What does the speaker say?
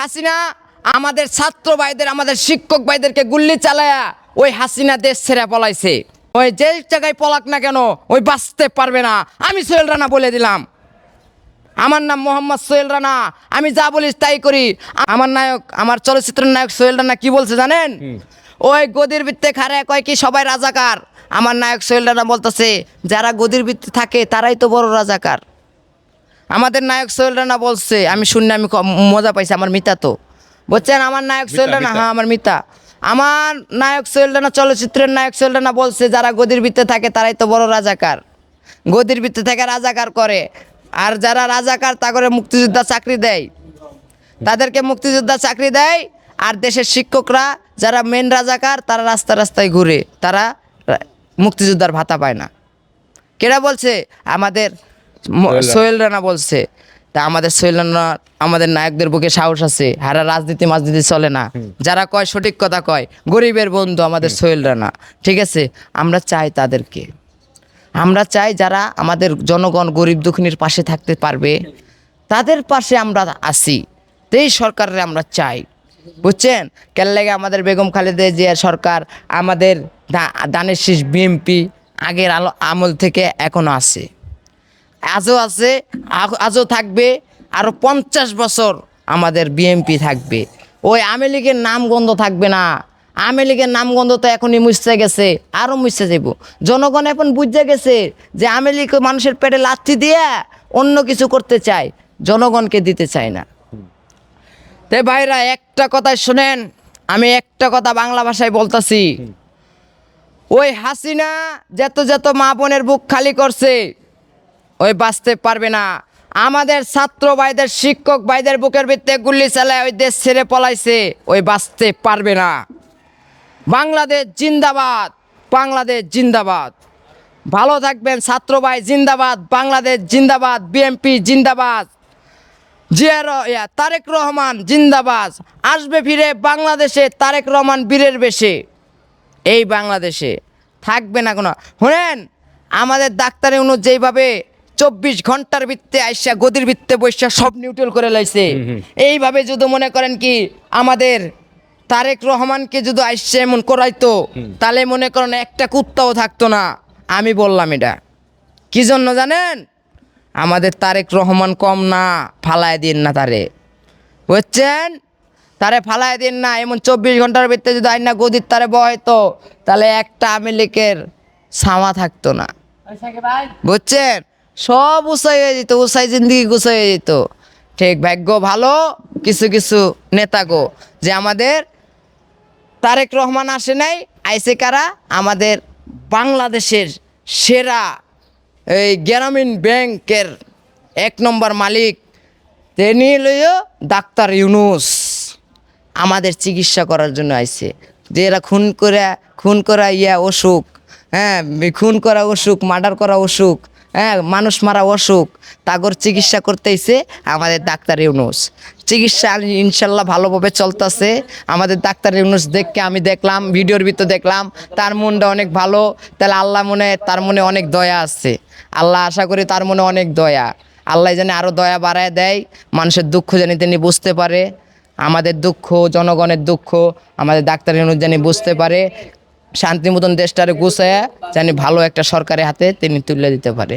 হাসিনা আমাদের ছাত্র ভাইদের আমাদের শিক্ষক ভাইদেরকে গুল্লি চালায়া ওই হাসিনা দেশ ছেড়ে পলাইছে। ওই যে জায়গায় পলাক না কেন ওই বাঁচতে পারবে না। আমি সোহেল রানা বলে দিলাম। আমার নাম মোহাম্মদ সোহেল রানা। আমি যা বলিস তাই করি। আমার নায়ক আমার চলচ্চিত্রের নায়ক সোহেল রানা কি বলছে জানেন? ওই গদির ভিত্তে খারে কয় কি সবাই রাজাকার। আমার নায়ক সোহেল রানা বলতেছে যারা গদির ভিত্তে থাকে তারাই তো বড় রাজাকার। আমাদের নায়ক সোহেল রানা বলছে আমি শুনে আমি মজা পাইছি আমার মিতা তো। বলছেন আমার নায়ক সোহেল রানা হ্যাঁ আমার মিতা। আমার নায়ক সোহেল রানা চলচ্চিত্রের নায়ক সোহেল রানা বলছে যারা গদির ভিত্তে থাকে তারাই তো বড় রাজাকার। গদির ভিত্তে থেকে রাজাকার করে। আর যারা রাজাকার তা করে মুক্তিযোদ্ধা চাকরি দেয়। তাদেরকে মুক্তিযোদ্ধা চাকরি দেয় আর দেশের শিক্ষকরা যারা মেন রাজাকার তারা রাস্তা রাস্তায় ঘুরে তারা মুক্তিযোদ্ধার ভাতা পায় না। কেরা বলছে? আমাদের সোহেল রানা। বলছে তা আমাদের সোহেল রানা আমাদের নায়কদের বুকে সাহস আছে হারা রাজনীতি মাজনীতি চলে না। যারা কয় সঠিক কথা কয় গরিবের বন্ধু আমাদের সোহেল রানা। ঠিক আছে আমরা চাই তাদেরকে। আমরা চাই যারা আমাদের জনগণ গরিব দুঃখিনীর পাশে থাকতে পারবে তাদের পাশে আমরা আছি। তেই সরকারের আমরা চাই। বুঝছেন? কেন লাগে আমাদের বেগম খালেদা জিয়া সরকার আমাদের দানের শীষ বিএমপি আগের আলো আমল থেকে এখনও আছে। আজও আছে আজও থাকবে আরও পঞ্চাশ বছর আমাদের বিএমপি থাকবে। ওই আওয়ামী লীগের নাম গন্ধ থাকবে না। আওয়ামী লীগের নাম গন্ধ তো এখনই মুছতে গেছে আরও মুছতে যাব জনগণ এখন বুঝতে গেছে যে আওয়ামী লীগ মানুষের পেটে লাথি দিয়ে অন্য কিছু করতে চায়, জনগণকে দিতে চায় না। তে ভাইরা, একটা কথাই শোনেন, আমি একটা কথা বাংলা ভাষায় বলতাছি। ওই হাসিনা যত যত মা বোনের বুক খালি করছে ওই বাঁচতে পারবে না। আমাদের ছাত্র ভাইদের, শিক্ষক ভাইদের বুকের ভিত্তে গুল্লি চালায় ওই দেশ ছেড়ে পলাইছে। ওই বাঁচতে পারবে না। বাংলাদেশ জিন্দাবাদ বাংলাদেশ জিন্দাবাদ। ভালো থাকবেন ছাত্র ভাই জিন্দাবাদ, বাংলাদেশ জিন্দাবাদ বিএমপি জিন্দাবাদ। জিয়ার তারেক রহমান জিন্দাবাদ। আসবে ফিরে বাংলাদেশে, তারেক রহমান বীরের বেশে। এই বাংলাদেশে। থাকবে না কোনো। শোনেন, আমাদের ডাক্তারে অনু যেইভাবে চব্বিশ ঘণ্টার ভিত্তে আইসা গদির ভিত্তে বৈশা সব নিউট্রাল করে লাইছে। এইভাবে যদি মনে করেন কি আমাদের তারেক রহমানকে যদি আইসা এমন করাইতো তাহলে মনে করেন একটা কুত্তাও থাকতো না। আমি বললাম এটা। কি জন্য জানেন? আমাদের তারেক রহমান কম না ফালায় দিন না তারে। বুঝছেন? তারে ফালায় দিন না এমন চব্বিশ ঘণ্টার ভিতরে যদি আইনা গদির তারে বহাইতো তাহলে একটা আওয়ামী লীগের সামা থাকতো না। বুঝছেন? সব উসাই হয়ে যেত উসাই জিন্দিগি গুছাই হয়ে যেত। ঠিক, ভাগ্য ভালো, কিছু কিছু নেতা গো। যে আমাদের তারেক রহমান আসে নাই আইসে কারা? আমাদের বাংলাদেশের সেরা এই গ্রামীণ ব্যাংকের এক নম্বর মালিক, তিনি লইও ডাক্তার ইউনুস। আমাদের চিকিৎসা করার জন্য আইছে। যে এরা খুন করে, খুন করা ইয়া অসুখ হ্যাঁ খুন করা অসুখ, মার্ডার করা অসুখ হ্যাঁ মানুষ মারা অসুখ, তাগর চিকিৎসা করতেইছে আমাদের ডাক্তার ইউনুস। চিকিৎসা ইনশাল্লাহ ভালোভাবে চলতেছে। আমাদের ডাক্তার ইউনুস দেখকে আমি দেখলাম, ভিডিওর ভিতর দেখলাম, তার মনটা অনেক ভালো। তাহলে আল্লাহ মনে, তার মনে অনেক দয়া আছে। আল্লাহ আশা করি তার মনে অনেক দয়া। আল্লাহ যেন আরও দয়া বাড়ায় দেয়, মানুষের দুঃখ জানি তিনি বুঝতে পারে। আমাদের দুঃখ, জনগণের দুঃখ, আমাদের ডাক্তার ইউনুস জানি বুঝতে পারে। শান্তি মতন দেশটারে গুছায় জানি ভালো একটা সরকারের হাতে তিনি তুলে দিতে পারে।